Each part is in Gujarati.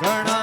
ઘણા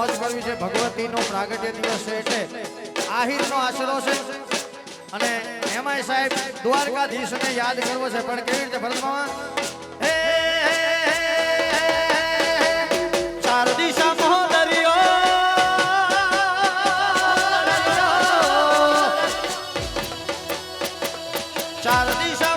મોજ કરવી છે ભગવતીનો પ્રાગટ્ય દિવસ છે એટલે આહિરનો આશરો છે અને એમાંય સાહેબ દ્વારકાધીશને યાદ કરવો છે પણ કેવી રીતે ભરતમાં એ ચાર દિશા મહોદરિયો ચાર દિશા